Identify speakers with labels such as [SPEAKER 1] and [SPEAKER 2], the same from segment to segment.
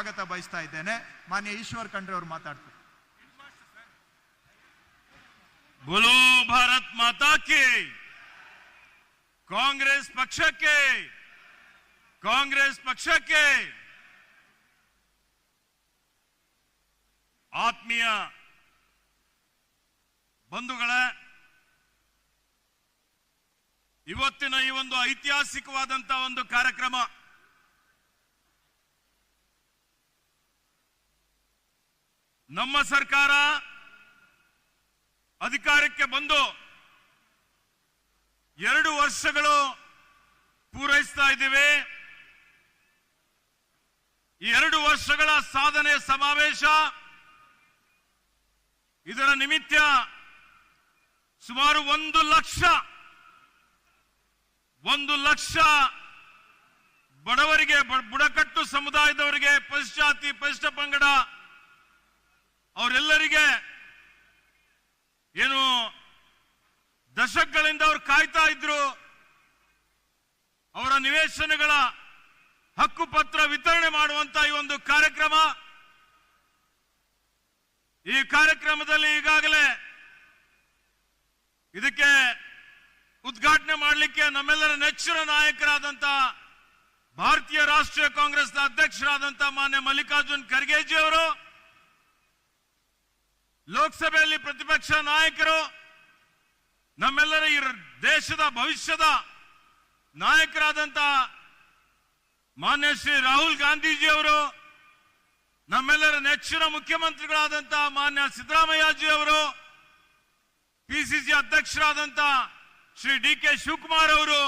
[SPEAKER 1] ಸ್ವಾಗತ ಬಯಸ್ತಾ ಇದ್ದೇನೆ. ಮಾನ್ಯ ಈಶ್ವರ್ ಖಂಡ್ರೆ ಅವರು ಮಾತಾಡ್ತಾರೆ.
[SPEAKER 2] ಬೋಲೋ ಭಾರತ್ ಮಾತಾ ಕಾಂಗ್ರೆಸ್ ಪಕ್ಷಕ್ಕೆ ಕಾಂಗ್ರೆಸ್ ಪಕ್ಷಕ್ಕೆ ಆತ್ಮೀಯ ಬಂಧುಗಳ, ಇವತ್ತಿನ ಈ ಒಂದು ಐತಿಹಾಸಿಕವಾದಂತಹ ಒಂದು ಕಾರ್ಯಕ್ರಮ ನಮ್ಮ ಸರ್ಕಾರ ಅಧಿಕಾರಕ್ಕೆ ಬಂದು ಎರಡು ವರ್ಷಗಳು ಪೂರೈಸ್ತಾ ಇದ್ದೀವಿ. ಈ ಎರಡು ವರ್ಷಗಳ ಸಾಧನೆ ಸಮಾವೇಶ ಇದರ ನಿಮಿತ್ತ ಸುಮಾರು ಒಂದು ಲಕ್ಷ ಒಂದು ಲಕ್ಷ ಬಡವರಿಗೆ, ಬುಡಕಟ್ಟು ಸಮುದಾಯದವರಿಗೆ ಪಶ್ಚಾತಿ ಪರಿಷ್ಠ ಪಂಗಡ ಅವರೆಲ್ಲರಿಗೆ ಏನು ದಶಕಗಳಿಂದ ಅವರು ಕಾಯ್ತಾ ಇದ್ರು, ಅವರ ನಿವೇಶನಗಳ ಹಕ್ಕು ಪತ್ರ ವಿತರಣೆ ಮಾಡುವಂತ ಈ ಒಂದು ಕಾರ್ಯಕ್ರಮ. ಈ ಕಾರ್ಯಕ್ರಮದಲ್ಲಿ ಈಗಾಗಲೇ ಇದಕ್ಕೆ ಉದ್ಘಾಟನೆ ಮಾಡಲಿಕ್ಕೆ ನಮ್ಮೆಲ್ಲರ ನೆಚ್ಚಿನ ನಾಯಕರಾದಂತ ಭಾರತೀಯ ರಾಷ್ಟ್ರೀಯ ಕಾಂಗ್ರೆಸ್ನ ಅಧ್ಯಕ್ಷರಾದಂತ ಮಾನ್ಯ ಮಲ್ಲಿಕಾರ್ಜುನ್ ಖರ್ಗೆಜಿ ಅವರು ಲೋಕಸಭೆಯಲ್ಲಿ ಪ್ರತಿಪಕ್ಷ ನಾಯಕರು, ನಮ್ಮೆಲ್ಲರ ಈ ದೇಶದ ಭವಿಷ್ಯದ ನಾಯಕರಾದಂತ ಮಾನ್ಯ ಶ್ರೀ ರಾಹುಲ್ ಗಾಂಧೀಜಿ ಅವರು ನಮ್ಮೆಲ್ಲರ ನೆಚ್ಚಿನ ಮುಖ್ಯಮಂತ್ರಿಗಳಾದಂತ ಮಾನ್ಯ ಸಿದ್ದರಾಮಯ್ಯಜಿ ಅವರು PCC ಅಧ್ಯಕ್ಷರಾದಂತ Shri D K Shivakumar ಅವರು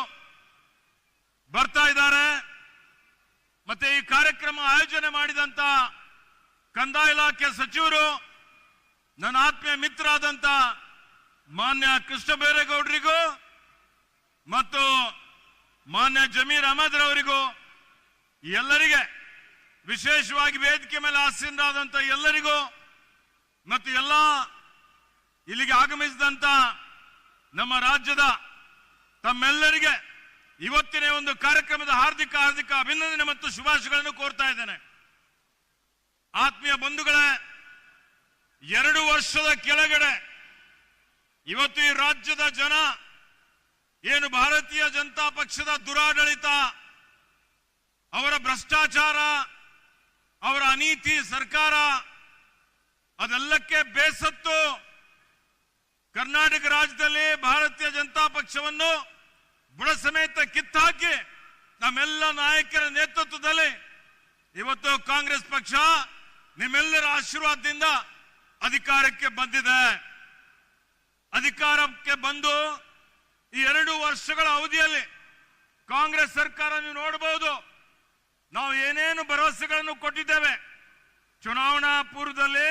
[SPEAKER 2] ಬರ್ತಾ ಇದ್ದಾರೆ. ಮತ್ತೆ ಈ ಕಾರ್ಯಕ್ರಮ ಆಯೋಜನೆ ಮಾಡಿದಂತ ಕಂದಾಯ ಇಲಾಖೆ ಸಚಿವರು ನನ್ನ ಆತ್ಮೀಯ ಮಿತ್ರ ಆದಂತ ಮಾನ್ಯ ಕೃಷ್ಣ ಬೈರೇಗೌಡರಿಗೂ ಮತ್ತು ಮಾನ್ಯ ಜಮೀರ್ ಅಹಮದ್ ರವರಿಗೂ ಎಲ್ಲರಿಗೆ, ವಿಶೇಷವಾಗಿ ವೇದಿಕೆ ಮೇಲೆ ಆಸೀನರಾದಂತ ಎಲ್ಲರಿಗೂ ಮತ್ತು ಎಲ್ಲ ಇಲ್ಲಿಗೆ ಆಗಮಿಸಿದಂತ ನಮ್ಮ ರಾಜ್ಯದ ತಮ್ಮೆಲ್ಲರಿಗೆ ಇವತ್ತಿನ ಒಂದು ಕಾರ್ಯಕ್ರಮದ ಹಾರ್ದಿಕ ಹಾರ್ದಿಕ ಅಭಿನಂದನೆ ಮತ್ತು ಶುಭಾಶಯಗಳನ್ನು ಕೋರ್ತಾ ಇದ್ದೇನೆ. ಆತ್ಮೀಯ ಬಂಧುಗಳೇ ಎರಡು ವರ್ಷದ ಕೆಳಗಡೆ ಇವತ್ತು ಈ ರಾಜ್ಯದ ಜನ, ಏನು ಭಾರತೀಯ ಜನತಾ ಪಕ್ಷದ ದುರಾಡಳಿತ, ಅವರ ಭ್ರಷ್ಟಾಚಾರ, ಅವರ ಅನೀತಿ ಸರ್ಕಾರ, ಅದೆಲ್ಲಕ್ಕೆ ಬೇಸತ್ತು ಕರ್ನಾಟಕ ರಾಜ್ಯದಲ್ಲಿ ಭಾರತೀಯ ಜನತಾ ಪಕ್ಷವನ್ನು ಬುಡ ಸಮೇತ ಕಿತ್ತಾಕಿ ನಮ್ಮೆಲ್ಲ ನಾಯಕರ ನೇತೃತ್ವದಲ್ಲಿ ಇವತ್ತು ಕಾಂಗ್ರೆಸ್ ಪಕ್ಷ ನಿಮ್ಮೆಲ್ಲರ ಆಶೀರ್ವಾದದಿಂದ ಅಧಿಕಾರಕ್ಕೆ ಬಂದಿದೆ. ಅಧಿಕಾರಕ್ಕೆ ಬಂದು ಈ ಎರಡು ವರ್ಷಗಳ ಅವಧಿಯಲ್ಲಿ ಕಾಂಗ್ರೆಸ್ ಸರ್ಕಾರ ನೀವು ನೋಡಬಹುದು. ನಾವು ಏನೇನು ಭರವಸೆಗಳನ್ನು ಕೊಟ್ಟಿದ್ದೇವೆ? ಚುನಾವಣಾ ಪೂರ್ವದಲ್ಲಿ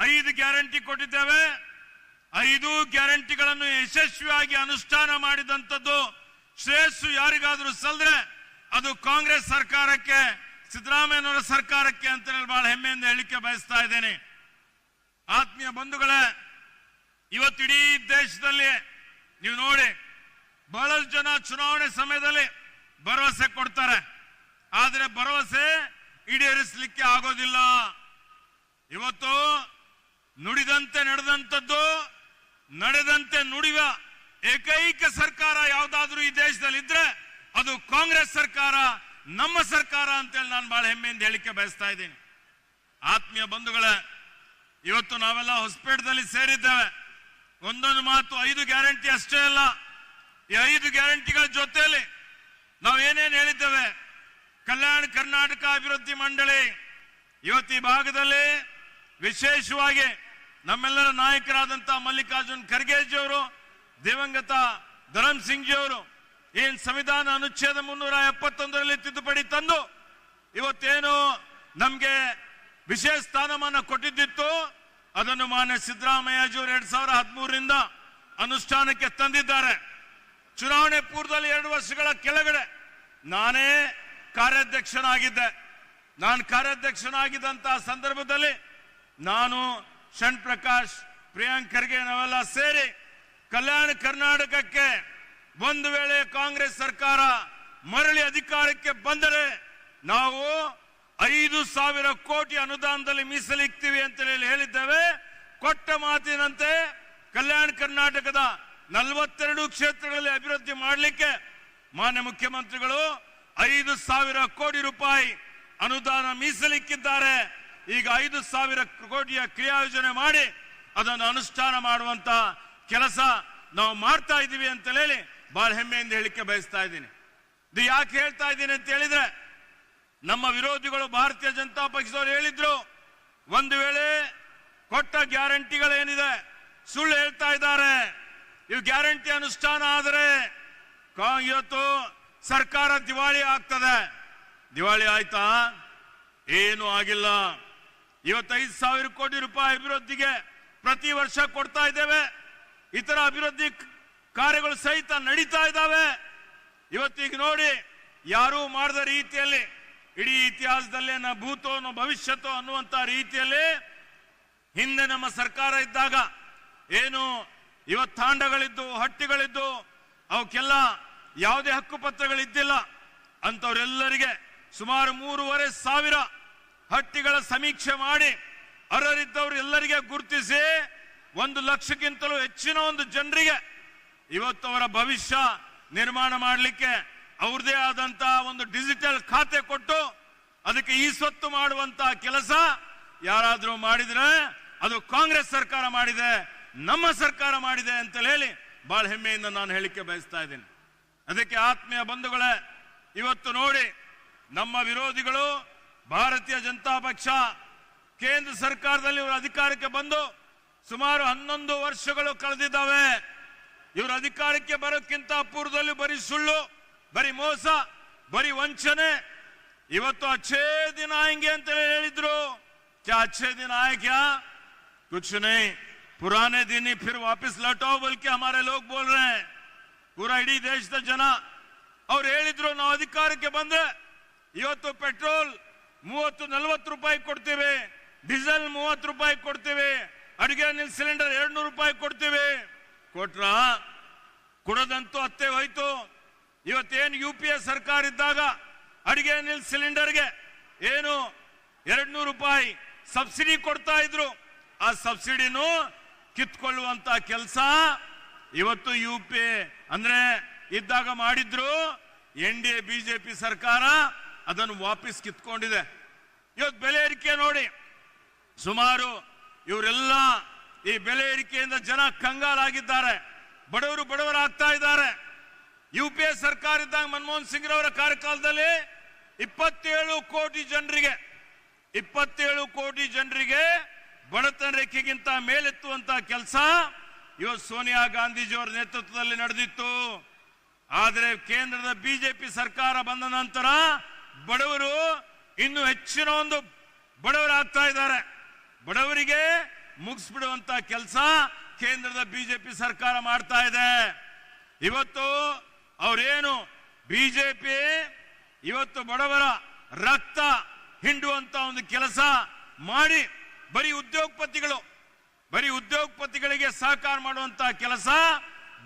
[SPEAKER 2] ಐದು ಗ್ಯಾರಂಟಿ ಕೊಟ್ಟಿದ್ದೇವೆ. ಐದು ಗ್ಯಾರಂಟಿಗಳನ್ನು ಯಶಸ್ವಿಯಾಗಿ ಅನುಷ್ಠಾನ ಮಾಡಿದಂಥದ್ದು ಶ್ರೇಯಸ್ಸು ಯಾರಿಗಾದರೂ ಸಲ್ದ್ರೆ ಅದು ಕಾಂಗ್ರೆಸ್ ಸರ್ಕಾರಕ್ಕೆ, ಸಿದ್ದರಾಮಯ್ಯನವರ ಸರ್ಕಾರಕ್ಕೆ ಅಂತ ಹೇಳಿ ಬಹಳ ಹೆಮ್ಮೆಯಿಂದ ಹೇಳಿಕೆ ಬಯಸ್ತಾ ಇದ್ದೇನೆ. ಆತ್ಮೀಯ ಬಂಧುಗಳೇ, ಇವತ್ತು ಇಡೀ ದೇಶದಲ್ಲಿ ನೀವು ನೋಡಿ, ಬಹಳಷ್ಟು ಜನ ಚುನಾವಣೆ ಸಮಯದಲ್ಲಿ ಭರವಸೆ ಕೊಡ್ತಾರೆ. ಆದರೆ ಭರವಸೆ ಈಡೇರಿಸಲಿಕ್ಕೆ ಆಗೋದಿಲ್ಲ. ಇವತ್ತು ನುಡಿದಂತೆ ನಡೆದಂಥದ್ದು, ನಡೆದಂತೆ ನುಡಿವ ಏಕೈಕ ಸರ್ಕಾರ ಯಾವುದಾದ್ರೂ ಈ ದೇಶದಲ್ಲಿ ಇದ್ರೆ ಅದು ಕಾಂಗ್ರೆಸ್ ಸರ್ಕಾರ, ನಮ್ಮ ಸರ್ಕಾರ ಅಂತೇಳಿ ನಾನು ಬಹಳ ಹೆಮ್ಮೆಯಿಂದ ಹೇಳಿಕೆ ಬಯಸ್ತಾ ಇದ್ದೀನಿ. ಆತ್ಮೀಯ ಬಂಧುಗಳೇ ಇವತ್ತು ನಾವೆಲ್ಲ ಹೊಸಪೇಟದಲ್ಲಿ ಸೇರಿದ್ದೇವೆ. ಒಂದೊಂದು ಮಾತು ಐದು ಗ್ಯಾರಂಟಿ ಅಷ್ಟೇ ಅಲ್ಲ, ಈ ಐದು ಗ್ಯಾರಂಟಿಗಳ ಜೊತೆಯಲ್ಲಿ ನಾವು ಏನೇನು ಹೇಳಿದ್ದೇವೆ? ಕಲ್ಯಾಣ ಕರ್ನಾಟಕ ಅಭಿವೃದ್ಧಿ ಮಂಡಳಿ ಇವತ್ತು ಈ ಭಾಗದಲ್ಲಿ ವಿಶೇಷವಾಗಿ ನಮ್ಮೆಲ್ಲರ ನಾಯಕರಾದಂತಹ ಮಲ್ಲಿಕಾರ್ಜುನ್ ಖರ್ಗೆಜಿಯವರು ದಿವಂಗತ ಧರಮ್ ಸಿಂಗ್ ಜಿ ಅವರು ಏನ್ ಸಂವಿಧಾನ ಅನುಚ್ಛೇದ ಮುನ್ನೂರ ಎಪ್ಪತ್ತೊಂದರಲ್ಲಿ ತಿದ್ದುಪಡಿ ತಂದು ಇವತ್ತೇನು ನಮ್ಗೆ ವಿಶೇಷ ಸ್ಥಾನಮಾನ ಕೊಟ್ಟಿದ್ದಿತ್ತು. ಅದನ್ನು ಮಾನ್ಯ ಸಿದ್ದರಾಮಯ್ಯಜಿಯವರು ಎರಡ್ ಸಾವಿರ ಹದಿಮೂರರಿಂದ ಅನುಷ್ಠಾನಕ್ಕೆ ತಂದಿದ್ದಾರೆ. ಚುನಾವಣೆ ಪೂರ್ವದಲ್ಲಿ ಎರಡು ವರ್ಷಗಳ ಕೆಳಗಡೆ ನಾನೇ ಕಾರ್ಯಾಧ್ಯಕ್ಷನಾಗಿದ್ದೆ. ನಾನು ಕಾರ್ಯಾಧ್ಯಕ್ಷನಾಗಿದ್ದಂತಹ ಸಂದರ್ಭದಲ್ಲಿ ನಾನು ಶಣ್ ಪ್ರಕಾಶ್ ಪ್ರಿಯಾಂಕ್ ನಾವೆಲ್ಲ ಸೇರಿ ಕಲ್ಯಾಣ ಕರ್ನಾಟಕಕ್ಕೆ ಒಂದು ವೇಳೆ ಕಾಂಗ್ರೆಸ್ ಸರ್ಕಾರ ಮರಳಿ ಅಧಿಕಾರಕ್ಕೆ ಬಂದರೆ ನಾವು ಐದು ಸಾವಿರ ಕೋಟಿ ಅನುದಾನದಲ್ಲಿ ಮೀಸಲಿಕ್ತಿವಿ ಅಂತ ಹೇಳಿ ಹೇಳಿದ್ದೇವೆ. ಕೊಟ್ಟ ಮಾತಿನಂತೆ ಕಲ್ಯಾಣ ಕರ್ನಾಟಕದ ನಲವತ್ತೆರಡು ಕ್ಷೇತ್ರಗಳಲ್ಲಿ ಅಭಿವೃದ್ಧಿ ಮಾಡಲಿಕ್ಕೆ ಮಾನ್ಯ ಮುಖ್ಯಮಂತ್ರಿಗಳು ಐದು ಸಾವಿರ ಕೋಟಿ ರೂಪಾಯಿ ಅನುದಾನ ಮೀಸಲಿಕ್ಕಿದ್ದಾರೆ. ಈಗ ಐದು ಸಾವಿರ ಕೋಟಿಯ ಕ್ರಿಯಾಯೋಜನೆ ಮಾಡಿ ಅದನ್ನು ಅನುಷ್ಠಾನ ಮಾಡುವಂತ ಕೆಲಸ ನಾವು ಮಾಡ್ತಾ ಇದ್ದೀವಿ ಅಂತ ಹೇಳಿ ಬಹಳ ಹೆಮ್ಮೆಯಿಂದ ಹೇಳಿಕೆ ಬಯಸ್ತಾ ಇದ್ದೀನಿ. ಇದು ಯಾಕೆ ಹೇಳ್ತಾ ಇದ್ದೀನಿ ಅಂತ ಹೇಳಿದ್ರೆ ನಮ್ಮ ವಿರೋಧಿಗಳು ಭಾರತೀಯ ಜನತಾ ಪಕ್ಷದವರು ಹೇಳಿದ್ರು, ಒಂದು ವೇಳೆ ಕೊಟ್ಟ ಗ್ಯಾರಂಟಿಗಳೇನಿದೆ, ಸುಳ್ಳು ಹೇಳ್ತಾ ಇದ್ದಾರೆ. ಇವು ಗ್ಯಾರಂಟಿ ಅನುಷ್ಠಾನ ಆದರೆ ಇವತ್ತು ಸರ್ಕಾರ ದಿವಾಳಿ ಆಗ್ತದೆ. ದಿವಾಳಿ ಆಯ್ತಾ? ಏನು ಆಗಿಲ್ಲ. ಇವತ್ತೈದು ಸಾವಿರ ಕೋಟಿ ರೂಪಾಯಿ ಅಭಿವೃದ್ಧಿಗೆ ಪ್ರತಿ ವರ್ಷ ಕೊಡ್ತಾ ಇದ್ದೇವೆ. ಇತರ ಅಭಿವೃದ್ಧಿ ಕಾರ್ಯಗಳು ಸಹಿತ ನಡೀತಾ ಇದ್ದಾವೆ. ಇವತ್ತೀಗ ನೋಡಿ, ಯಾರೂ ಮಾಡದ ರೀತಿಯಲ್ಲಿ ಇಡೀ ಇತಿಹಾಸದಲ್ಲೇ ನ ಭೂತೋ ಭವಿಷ್ಯತೋ ಅನ್ನುವಂತ ರೀತಿಯಲ್ಲಿ ಹಿಂದೆ ನಮ್ಮ ಸರ್ಕಾರ ಇದ್ದಾಗ ಏನು ಇವತ್ತು ತಾಂಡಗಳಿದ್ದು, ಹಟ್ಟಿಗಳಿದ್ದು, ಅವಕ್ಕೆಲ್ಲ ಯಾವುದೇ ಹಕ್ಕುಪತ್ರಗಳಿದ್ದಿಲ್ಲ. ಅಂತವರೆಲ್ಲರಿಗೆ ಸುಮಾರು ಮೂರುವರೆ ಸಾವಿರ ಹಟ್ಟಿಗಳ ಸಮೀಕ್ಷೆ ಮಾಡಿ ಅರ್ಹರಿದ್ದವರು ಎಲ್ಲರಿಗೆ ಗುರುತಿಸಿ ಒಂದು ಲಕ್ಷಕ್ಕಿಂತಲೂ ಹೆಚ್ಚಿನ ಒಂದು ಜನರಿಗೆ ಇವತ್ತು ಅವರ ಭವಿಷ್ಯ ನಿರ್ಮಾಣ ಮಾಡಲಿಕ್ಕೆ ಅವ್ರದೇ ಆದಂತ ಒಂದು ಡಿಜಿಟಲ್ ಖಾತೆ ಕೊಟ್ಟು ಅದಕ್ಕೆ ಈ ಸ್ವತ್ತು ಮಾಡುವಂತ ಕೆಲಸ ಯಾರಾದರೂ ಮಾಡಿದ್ರೆ ಅದು ಕಾಂಗ್ರೆಸ್ ಸರ್ಕಾರ ಮಾಡಿದೆ, ನಮ್ಮ ಸರ್ಕಾರ ಮಾಡಿದೆ ಅಂತ ಹೇಳಿ ಬಹಳ ಹೆಮ್ಮೆಯಿಂದ ನಾನು ಹೇಳಿಕೆ ಬಯಸ್ತಾ ಇದ್ದೀನಿ. ಅದಕ್ಕೆ ಆತ್ಮೀಯ ಬಂಧುಗಳೇ, ಇವತ್ತು ನೋಡಿ ನಮ್ಮ ವಿರೋಧಿಗಳು ಭಾರತೀಯ ಜನತಾ ಪಕ್ಷ ಕೇಂದ್ರ ಸರ್ಕಾರದಲ್ಲಿ ಇವರು ಅಧಿಕಾರಕ್ಕೆ ಬಂದು ಸುಮಾರು ಹನ್ನೊಂದು ವರ್ಷಗಳು ಕಳೆದಿದ್ದಾವೆ. ಇವರು ಅಧಿಕಾರಕ್ಕೆ ಬರೋಕ್ಕಿಂತ ಪೂರ್ವದಲ್ಲಿ ಬರೀ ಸುಳ್ಳು ಬರೀ ಮೋಸ, ಬರೀ ವಂಚನೆ. ಇವತ್ತು ಅಚ್ಛೇ ದಿನ ಹೆಂಗೆ ಅಂತ ಹೇಳಿದ್ರು. ಅಚ್ಛೇ ದಿನ ಆಯ್ಕ್ಯಾ? कुछ नहीं पुराने दिन ही फिर वापस लौटाओ बोल के ಲೋಕ್ लोग बोल रहे हैं ಇಡೀ ದೇಶದ ಜನ ಅವ್ರು ಹೇಳಿದ್ರು, ನಾವು ಅಧಿಕಾರಕ್ಕೆ ಬಂದೆ. ಇವತ್ತು ಪೆಟ್ರೋಲ್ ಮೂವತ್ತು, ನಲ್ವತ್ತು ರೂಪಾಯಿ ಕೊಡ್ತೀವಿ. ಡೀಸೆಲ್ ಮೂವತ್ತು ರೂಪಾಯಿ ಕೊಡ್ತೀವಿ. ಅಡುಗೆ ಅನಿಲ್ ಸಿಲಿಂಡರ್ ಎರಡು ರೂಪಾಯಿ ಕೊಡ್ತೀವಿ. ಕೊಟ್ರ? ಕೊಡದಂತೂ ಅತ್ತೆ ಹೋಯ್ತು. ಇವತ್ತೇನು ಯು ಪಿ ಎ ಸರ್ಕಾರ ಇದ್ದಾಗ ಅಡಿಗೆ ಅನಿಲ್ ಸಿಲಿಂಡರ್ಗೆ ಏನು ಎರಡು ನೂರು ರೂಪಾಯಿ ಸಬ್ಸಿಡಿ ಕೊಡ್ತಾ ಇದ್ರು. ಆ ಸಬ್ಸಿಡಿನೂ ಕಿತ್ಕೊಳ್ಳುವಂತ ಕೆಲಸ ಇವತ್ತು ಯು ಪಿ ಎ ಅಂದ್ರೆ ಇದ್ದಾಗ ಮಾಡಿದ್ರು ಎನ್ ಡಿ ಎ ಬಿಜೆಪಿ ಸರ್ಕಾರ ಅದನ್ನು ವಾಪಸ್ ಕಿತ್ಕೊಂಡಿದೆ. ಇವತ್ತು ಬೆಲೆ ಏರಿಕೆ ನೋಡಿ. ಸುಮಾರು ಇವರೆಲ್ಲ ಈ ಬೆಲೆ ಏರಿಕೆಯಿಂದ ಜನ ಕಂಗಾಲಾಗಿದ್ದಾರೆ. ಬಡವರು ಬಡವರಾಗ್ತಾ ಇದ್ದಾರೆ. ಯು ಪಿ ಎ ಸರ್ಕಾರ ಇದ್ದಾಗ ಮನಮೋಹನ್ ಸಿಂಗ್ ರವರ ಕಾರ್ಯಕಾಲದಲ್ಲಿ ಇಪ್ಪತ್ತೇಳು ಕೋಟಿ ಜನರಿಗೆ, ಇಪ್ಪತ್ತೇಳು ಕೋಟಿ ಜನರಿಗೆ ಬಡತನ ರೇಖೆಗಿಂತ ಮೇಲೆತ್ತುವಂತ ಕೆಲಸ ಇವತ್ತು ಸೋನಿಯಾ ಗಾಂಧೀಜಿಯವರ ನೇತೃತ್ವದಲ್ಲಿ ನಡೆದಿತ್ತು. ಆದರೆ ಕೇಂದ್ರದ ಬಿಜೆಪಿ ಸರ್ಕಾರ ಬಂದ ನಂತರ ಬಡವರು ಇನ್ನು ಹೆಚ್ಚಿನ ಒಂದು ಬಡವರಾಗ್ತಾ ಇದ್ದಾರೆ. ಬಡವರಿಗೆ ಮುಗಿಸ್ಬಿಡುವಂತ ಕೆಲಸ ಕೇಂದ್ರದ ಬಿಜೆಪಿ ಸರ್ಕಾರ ಮಾಡ್ತಾ ಇದೆ. ಇವತ್ತು ಅವರೇನು ಬಿಜೆಪಿ ಇವತ್ತು ಬಡವರ ರಕ್ತ ಹಿಂಡುವಂತ ಒಂದು ಕೆಲಸ ಮಾಡಿ ಬರೀ ಉದ್ಯೋಗಪತಿಗಳು, ಬರೀ ಉದ್ಯೋಗಪತಿಗಳಿಗೆ ಸಹಕಾರ ಮಾಡುವಂತ ಕೆಲಸ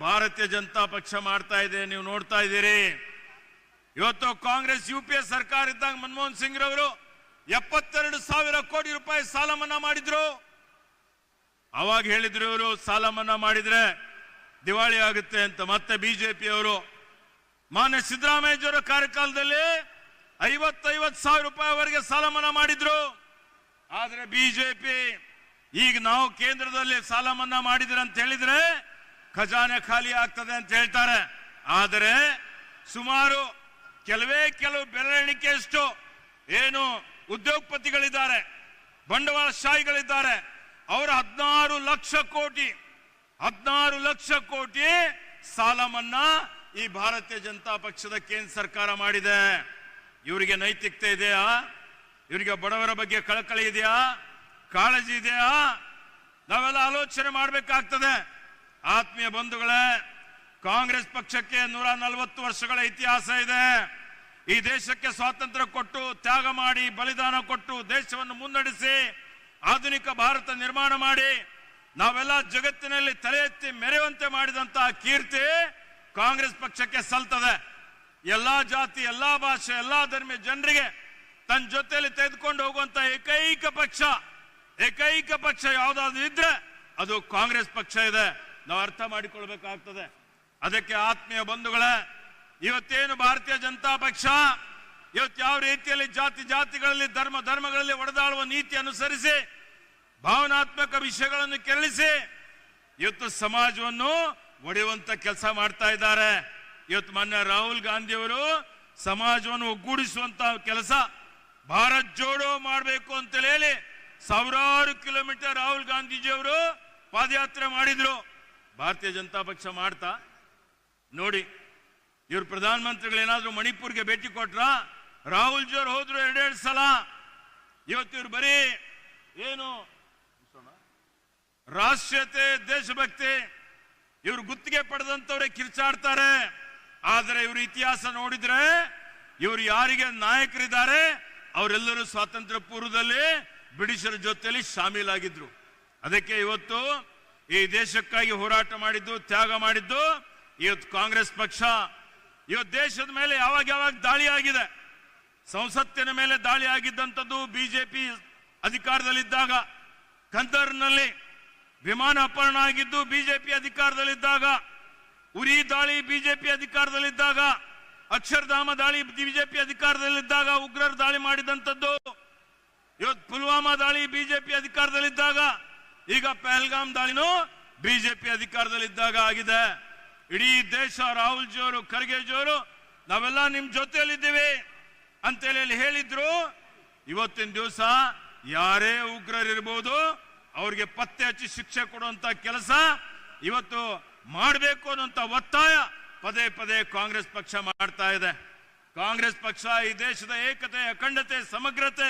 [SPEAKER 2] ಭಾರತೀಯ ಜನತಾ ಪಕ್ಷ ಮಾಡ್ತಾ ಇದೆ, ನೀವು ನೋಡ್ತಾ ಇದ್ದೀರಿ. ಇವತ್ತು ಕಾಂಗ್ರೆಸ್, ಯು ಪಿ ಎ ಸರ್ಕಾರ ಇದ್ದಾಗ ಮನಮೋಹನ್ ಸಿಂಗ್ ರವರು ಎಪ್ಪತ್ತೆರಡು ಸಾವಿರ ಕೋಟಿ ರೂಪಾಯಿ ಸಾಲ ಮನ್ನಾ ಮಾಡಿದ್ರು. ಅವಾಗ ಹೇಳಿದ್ರು ಇವರು ಸಾಲ ಮನ್ನಾ ಮಾಡಿದ್ರೆ ದಿವಾಳಿ ಆಗುತ್ತೆ ಅಂತ. ಮತ್ತೆ ಬಿಜೆಪಿ ಅವರು ಮಾನ್ಯ ಸಿದ್ದರಾಮಯ್ಯಜವರ ಕಾರ್ಯಕಾಲದಲ್ಲಿ ಐವತ್ತೈವತ್ತು ಸಾವಿರ ರೂಪಾಯಿವರೆಗೆ ಸಾಲ ಮನ್ನಾ ಮಾಡಿದ್ರು. ಆದರೆ ಬಿಜೆಪಿ, ಈಗ ನಾವು ಕೇಂದ್ರದಲ್ಲಿ ಸಾಲ ಮನ್ನಾ ಮಾಡಿದ್ರೆ ಅಂತ ಹೇಳಿದ್ರೆ ಖಜಾನೆ ಖಾಲಿ ಆಗ್ತದೆ ಅಂತ ಹೇಳ್ತಾರೆ. ಆದರೆ ಸುಮಾರು ಕೆಲವೇ ಕೆಲವು ಬೆರಳೆಣಿಕೆಯಷ್ಟು ಏನು ಉದ್ಯೋಗಪತಿಗಳಿದ್ದಾರೆ, ಬಂಡವಾಳಶಾಹಿಗಳಿದ್ದಾರೆ. ಅವರ ಹದಿನಾರು ಲಕ್ಷ ಕೋಟಿ, ಹದಿನಾರು ಲಕ್ಷ ಕೋಟಿ ಸಾಲ ಮನ್ನಾ ಈ ಭಾರತೀಯ ಜನತಾ ಪಕ್ಷದ ಕೇಂದ್ರ ಸರ್ಕಾರ ಮಾಡಿದೆ. ಇವರಿಗೆ ನೈತಿಕತೆ ಇದೆಯಾ? ಇವರಿಗೆ ಬಡವರ ಬಗ್ಗೆ ಕಳಕಳಿ ಇದೆಯಾ? ಕಾಳಜಿ ಇದೆಯಾ? ನಾವೆಲ್ಲ ಆಲೋಚನೆ ಮಾಡಬೇಕಾಗ್ತದೆ. ಆತ್ಮೀಯ ಬಂಧುಗಳೇ, ಕಾಂಗ್ರೆಸ್ ಪಕ್ಷಕ್ಕೆ ನೂರ ನಲವತ್ತು ವರ್ಷಗಳ ಇತಿಹಾಸ ಇದೆ. ಈ ದೇಶಕ್ಕೆ ಸ್ವಾತಂತ್ರ್ಯ ಕೊಟ್ಟು, ತ್ಯಾಗ ಮಾಡಿ, ಬಲಿದಾನ ಕೊಟ್ಟು, ದೇಶವನ್ನು ಮುನ್ನಡೆಸಿ, ಆಧುನಿಕ ಭಾರತ ನಿರ್ಮಾಣ ಮಾಡಿ, ನಾವೆಲ್ಲ ಜಗತ್ತಿನಲ್ಲಿ ತಲೆ ಎತ್ತಿ ಮೆರೆಯುವಂತೆ ಮಾಡಿದಂತಹ ಕೀರ್ತಿ ಕಾಂಗ್ರೆಸ್ ಪಕ್ಷಕ್ಕೆ ಸಲ್ತದೆ. ಎಲ್ಲಾ ಜಾತಿ, ಎಲ್ಲಾ ಭಾಷೆ, ಎಲ್ಲಾ ಧರ್ಮ ಜನರಿಗೆ ತನ್ನ ಜೊತೆಯಲ್ಲಿ ತೆಗೆದುಕೊಂಡು ಹೋಗುವಂತ ಏಕೈಕ ಪಕ್ಷ ಏಕೈಕ ಪಕ್ಷ ಯಾವ್ದಾದ್ರು ಇದ್ರೆ ಅದು ಕಾಂಗ್ರೆಸ್ ಪಕ್ಷ ಇದೆ. ನಾವು ಅರ್ಥ ಮಾಡಿಕೊಳ್ಬೇಕಾಗ್ತದೆ. ಅದಕ್ಕೆ ಆತ್ಮೀಯ ಬಂಧುಗಳೇ, ಇವತ್ತೇನು ಭಾರತೀಯ ಜನತಾ ಪಕ್ಷ, ಇವತ್ತು ಯಾವ ರೀತಿಯಲ್ಲಿ ಜಾತಿ ಜಾತಿಗಳಲ್ಲಿ, ಧರ್ಮ ಧರ್ಮಗಳಲ್ಲಿ ಒಡೆದಾಡುವ ನೀತಿ ಅನುಸರಿಸಿ, ಭಾವನಾತ್ಮಕ ವಿಷಯಗಳನ್ನು ಕೆರಳಿಸಿ, ಇವತ್ತು ಸಮಾಜವನ್ನು ಒಡೆಯುವಂತ ಕೆಲಸ ಮಾಡ್ತಾ ಇದ್ದಾರೆ. ಇವತ್ತು ಮಾನ್ಯ ರಾಹುಲ್ ಗಾಂಧಿಯವರು ಸಮಾಜವನ್ನು ಒಗ್ಗೂಡಿಸುವಂತ ಕೆಲಸ ಭಾರತ್ ಜೋಡೋ ಮಾಡಬೇಕು ಅಂತ ಹೇಳಿ ಸಾವಿರಾರು ಕಿಲೋಮೀಟರ್ ರಾಹುಲ್ ಗಾಂಧೀಜಿಯವರು ಪಾದಯಾತ್ರೆ ಮಾಡಿದ್ರು. ಭಾರತೀಯ ಜನತಾ ಪಕ್ಷ ಮಾಡ್ತಾ. ನೋಡಿ, ಇವ್ರು ಪ್ರಧಾನಮಂತ್ರಿಗಳು ಏನಾದರೂ ಮಣಿಪುರ್ಗೆ ಭೇಟಿ ಕೊಟ್ರ ರಾಹುಲ್ ಜೋರ್ ಹೋದ್ರು ಎರಡೆರಡು ಸಲ. ಇವತ್ತು ಇವ್ರು ಬರೀ ಏನು? ರಾಷ್ಟ್ರೀಯತೆ, ದೇಶಭಕ್ತಿ ಇವ್ರು ಗುತ್ತಿಗೆ ಪಡೆದಂತವ್ರೆ ಕಿರ್ಚಾಡ್ತಾರೆ. ಆದರೆ ಇವ್ರ ಇತಿಹಾಸ ನೋಡಿದ್ರೆ ಇವ್ರು ಯಾರಿಗೆ ನಾಯಕರಿದ್ದಾರೆ, ಅವರೆಲ್ಲರೂ ಸ್ವಾತಂತ್ರ್ಯ ಪೂರ್ವದಲ್ಲಿ ಬ್ರಿಟಿಷರ ಜೊತೆಯಲ್ಲಿ ಶಾಮೀಲಾಗಿದ್ರು. ಅದಕ್ಕೆ ಇವತ್ತು ಈ ದೇಶಕ್ಕಾಗಿ ಹೋರಾಟ ಮಾಡಿದ್ದು, ತ್ಯಾಗ ಮಾಡಿದ್ದು ಇವತ್ತು ಕಾಂಗ್ರೆಸ್ ಪಕ್ಷ. ಇವತ್ತು ದೇಶದ ಮೇಲೆ ಯಾವಾಗ ಯಾವಾಗ ದಾಳಿ ಆಗಿದೆ, ಸಂಸತ್ತಿನ ಮೇಲೆ ದಾಳಿ ಆಗಿದ್ದಂಥದ್ದು ಬಿಜೆಪಿ ಅಧಿಕಾರದಲ್ಲಿದ್ದಾಗ ಕಂದರ್ನಲ್ಲಿ ವಿಮಾನ ಅಪಹರಣ ಆಗಿದ್ದು ಬಿಜೆಪಿ ಅಧಿಕಾರದಲ್ಲಿದ್ದಾಗ, ಉರಿ ದಾಳಿ ಬಿಜೆಪಿ ಅಧಿಕಾರದಲ್ಲಿದ್ದಾಗ, ಅಕ್ಷರಧಾಮ ದಾಳಿ ಬಿಜೆಪಿ ಅಧಿಕಾರದಲ್ಲಿದ್ದಾಗ, ಉಗ್ರರು ದಾಳಿ ಮಾಡಿದಂಥದ್ದು, ಇವತ್ತು ಪುಲ್ವಾಮಾ ದಾಳಿ ಬಿಜೆಪಿ ಅಧಿಕಾರದಲ್ಲಿದ್ದಾಗ, ಈಗ ಪಹಲ್ಗಾಮ್ ದಾಳಿನೂ ಬಿಜೆಪಿ ಅಧಿಕಾರದಲ್ಲಿದ್ದಾಗ ಆಗಿದೆ. ಇಡೀ ದೇಶ ರಾಹುಲ್ ಜೋರು, ಖರ್ಗೆ ಜೋರು, ನಾವೆಲ್ಲ ನಿಮ್ ಜೊತೆಯಲ್ಲಿದ್ದೀವಿ ಅಂತೇಳಿ ಹೇಳಿದ್ರು. ಇವತ್ತಿನ ದಿವಸ ಯಾರೇ ಉಗ್ರರಿರ್ಬೋದು ಅವ್ರಿಗೆ ಪತ್ತೆ ಹಚ್ಚಿ ಶಿಕ್ಷೆ ಕೊಡುವಂತ ಕೆಲಸ ಇವತ್ತು ಮಾಡಬೇಕು ಅನ್ನುವಂಥ ಒತ್ತಾಯ ಪದೇ ಪದೇ ಕಾಂಗ್ರೆಸ್ ಪಕ್ಷ ಮಾಡ್ತಾ ಇದೆ. ಕಾಂಗ್ರೆಸ್ ಪಕ್ಷ ಈ ದೇಶದ ಏಕತೆ ಅಖಂಡತೆ, ಸಮಗ್ರತೆ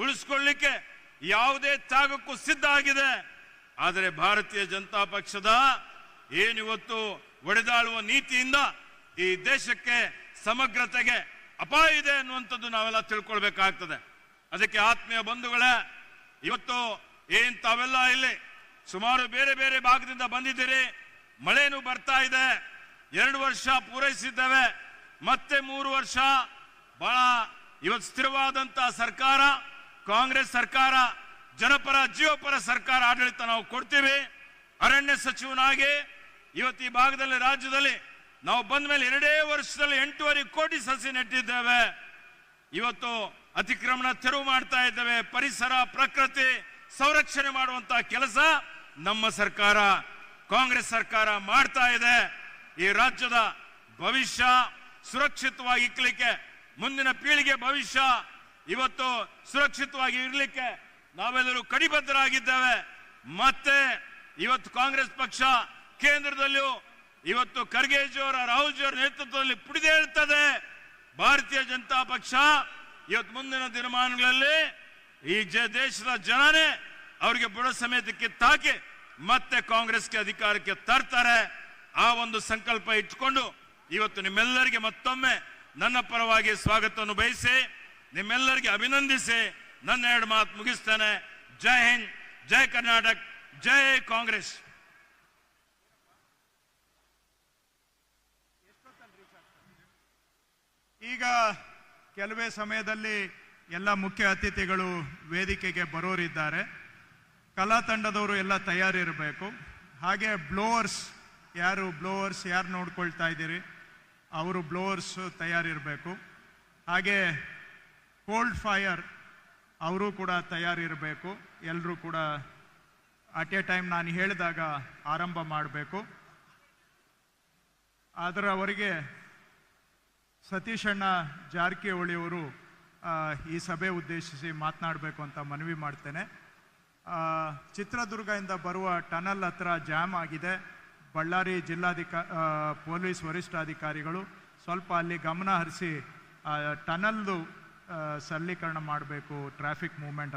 [SPEAKER 2] ಉಳಿಸ್ಕೊಳ್ಳಿಕ್ಕೆ ಯಾವುದೇ ತ್ಯಾಗಕ್ಕೂ ಸಿದ್ಧ ಆಗಿದೆ. ಆದರೆ ಭಾರತೀಯ ಜನತಾ ಪಕ್ಷದ ಏನಿವತ್ತು ಒಡೆದಾಳುವ ನೀತಿಯಿಂದ ಈ ದೇಶಕ್ಕೆ ಸಮಗ್ರತೆಗೆ ಅಪಾಯ ಇದೆ ಅನ್ನುವಂಥದ್ದು ನಾವೆಲ್ಲ ತಿಳ್ಕೊಳ್ಬೇಕಾಗ್ತದೆ. ಅದಕ್ಕೆ ಆತ್ಮೀಯ ಬಂಧುಗಳೇ, ಇವತ್ತು ಏನ್ ತಾವೆಲ್ಲ ಇಲ್ಲಿ ಸುಮಾರು ಬೇರೆ ಬೇರೆ ಭಾಗದಿಂದ ಬಂದಿದ್ದೀರಿ? ಮಳೆನೂ ಬರ್ತಾ ಇದೆ. ಎರಡು ವರ್ಷ ಪೂರೈಸಿದ್ದೇವೆ. ಮತ್ತೆ ಮೂರು ವರ್ಷ. ಬಹಳ ಇವತ್ತು ಸ್ಥಿರವಾದಂತ ಸರ್ಕಾರ, ಕಾಂಗ್ರೆಸ್ ಸರ್ಕಾರ, ಜನಪರ ಜೀವಪರ ಸರ್ಕಾರ ಆಡಳಿತ ನಾವು ಕೊಡ್ತೀವಿ. ಅರಣ್ಯ ಸಚಿವನಾಗಿ ಇವತ್ತು ಈ ಭಾಗದಲ್ಲಿ, ರಾಜ್ಯದಲ್ಲಿ ನಾವು ಬಂದ ಮೇಲೆ ಎರಡೇ ವರ್ಷದಲ್ಲಿ ಎಂಟೂವರೆ ಕೋಟಿ ಸಸಿ ನೆಟ್ಟಿದ್ದೇವೆ. ಇವತ್ತು ಅತಿಕ್ರಮಣ ತೆರವು ಮಾಡ್ತಾ ಇದ್ದೇವೆ. ಪರಿಸರ, ಪ್ರಕೃತಿ ಸಂರಕ್ಷಣೆ ಮಾಡುವಂತ ಕೆಲಸ ನಮ್ಮ ಸರ್ಕಾರ, ಕಾಂಗ್ರೆಸ್ ಸರ್ಕಾರ ಮಾಡ್ತಾ ಇದೆ. ಈ ರಾಜ್ಯದ ಭವಿಷ್ಯ ಸುರಕ್ಷಿತವಾಗಿ ಇಕ್ಕಲಿಕ್ಕೆ ಮುಂದಿನ ಪೀಳಿಗೆ ಭವಿಷ್ಯ ಇವತ್ತು ಸುರಕ್ಷಿತವಾಗಿ ಇರಲಿಕ್ಕೆ ನಾವೆಲ್ಲರೂ ಕಡಿಬದ್ಧರಾಗಿದ್ದೇವೆ ಮತ್ತೆ ಇವತ್ತು ಕಾಂಗ್ರೆಸ್ ಪಕ್ಷ ಕೇಂದ್ರದಲ್ಲಿಯೂ ಇವತ್ತು ಖರ್ಗೆಜಿಯವರ ರಾಹುಲ್ಜಿಯವರ ನೇತೃತ್ವದಲ್ಲಿ ಪುಡಿದೇಳ್ತದೆ. ಭಾರತೀಯ ಜನತಾ ಪಕ್ಷ ಇವತ್ತು ಮುಂದಿನ ದಿನಮಾನಗಳಲ್ಲಿ ಈ ದೇಶದ ಜನನೇ ಅವರಿಗೆ ಬುಡ ಸಮೇತ ಕಿತ್ತಾಕಿ ಮತ್ತೆ ಕಾಂಗ್ರೆಸ್ಗೆ ಅಧಿಕಾರಕ್ಕೆ ತರ್ತಾರೆ. ಆ ಒಂದು ಸಂಕಲ್ಪ ಇಟ್ಕೊಂಡು ಇವತ್ತು ನಿಮ್ಮೆಲ್ಲರಿಗೆ ಮತ್ತೊಮ್ಮೆ ನನ್ನ ಪರವಾಗಿ ಸ್ವಾಗತವನ್ನು ಬಯಸಿ, ನಿಮ್ಮೆಲ್ಲರಿಗೆ ಅಭಿನಂದಿಸಿ ನನ್ನ ಎರಡು ಮಾತು ಮುಗಿಸ್ತೇನೆ. ಜೈ ಹಿಂದ್, ಜೈ ಕರ್ನಾಟಕ, ಜೈ ಕಾಂಗ್ರೆಸ್.
[SPEAKER 1] ಈಗ ಕೆಲವೇ ಸಮಯದಲ್ಲಿ ಎಲ್ಲ ಮುಖ್ಯ ಅತಿಥಿಗಳು ವೇದಿಕೆಗೆ ಬರೋರಿದ್ದಾರೆ. ಕಲಾ ತಂಡದವರು ಎಲ್ಲ ತಯಾರಿರಬೇಕು. ಹಾಗೆ ಬ್ಲೋವರ್ಸ್, ಯಾರು ಬ್ಲೋವರ್ಸ್ ಯಾರು ನೋಡ್ಕೊಳ್ತಾ ಇದ್ದೀರಿ? ಅವರು ಬ್ಲೋವರ್ಸ್ ತಯಾರಿರಬೇಕು. ಹಾಗೆ ಕೋಲ್ಡ್ ಫೈರ್ ಅವರು ಕೂಡ ತಯಾರಿರಬೇಕು. ಎಲ್ಲರೂ ಕೂಡ ಅಟ್ ಎ ಟೈಮ್ ನಾನು ಹೇಳಿದಾಗ ಆರಂಭ ಮಾಡಬೇಕು. ಅದರವರೆಗೆ ಸತೀಶಣ್ಣ ಜಾರಕಿಹೊಳಿಯವರು ಈ ಸಭೆ ಉದ್ದೇಶಿಸಿ ಮಾತನಾಡಬೇಕು ಅಂತ ಮನವಿ ಮಾಡ್ತೇನೆ. ಚಿತ್ರದುರ್ಗದಿಂದ ಬರುವ ಟನಲ್ ಹತ್ರ ಜಾಮ್ ಆಗಿದೆ. ಬಳ್ಳಾರಿ ಜಿಲ್ಲಾಧಿಕಾ ಪೊಲೀಸ್ ವರಿಷ್ಠಾಧಿಕಾರಿಗಳು ಸ್ವಲ್ಪ ಅಲ್ಲಿ ಗಮನ ಹರಿಸಿ ಟನಲ್ದು ಸರಳೀಕರಣ ಮಾಡಬೇಕು, ಟ್ರಾಫಿಕ್ ಮೂವ್ಮೆಂಟ್